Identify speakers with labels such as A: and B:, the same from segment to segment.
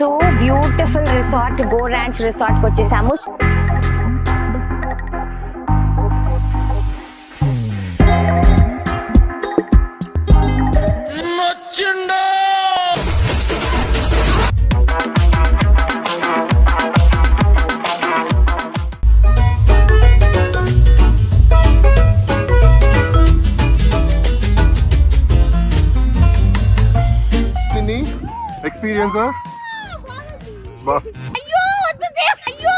A: to beautiful resort go ranch resort కి వచ్చేసాము
B: మిన్ని experience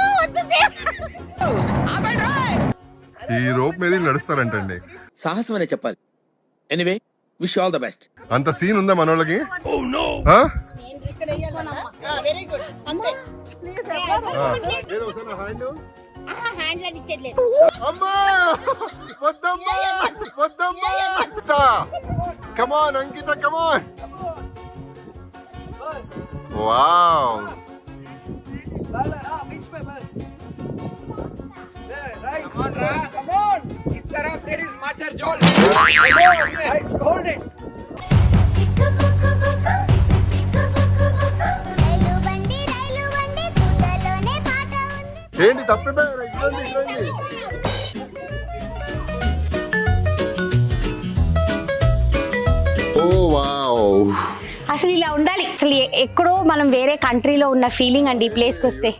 B: బా ఈ రోప్ మీద నడుస్తారంటండి.
C: సాహసం అనే చెప్పాలి. Anyway wish all the best
B: అంత సీన్ ఉందా మనోళ్ళకి? ఆ?
D: వెరీ గుడ్ అంతే
E: come on Ankita come on wow
B: ఏంటి తప్పిపోయారు ఇట్లండి ఇట్లండి
A: అసలు ఇలా ఉండాలి. అసలు ఎక్కడో మనం వేరే కంట్రీలో ఉన్న ఫీలింగ్ అండి ఈ ప్లేస్కి వస్తే.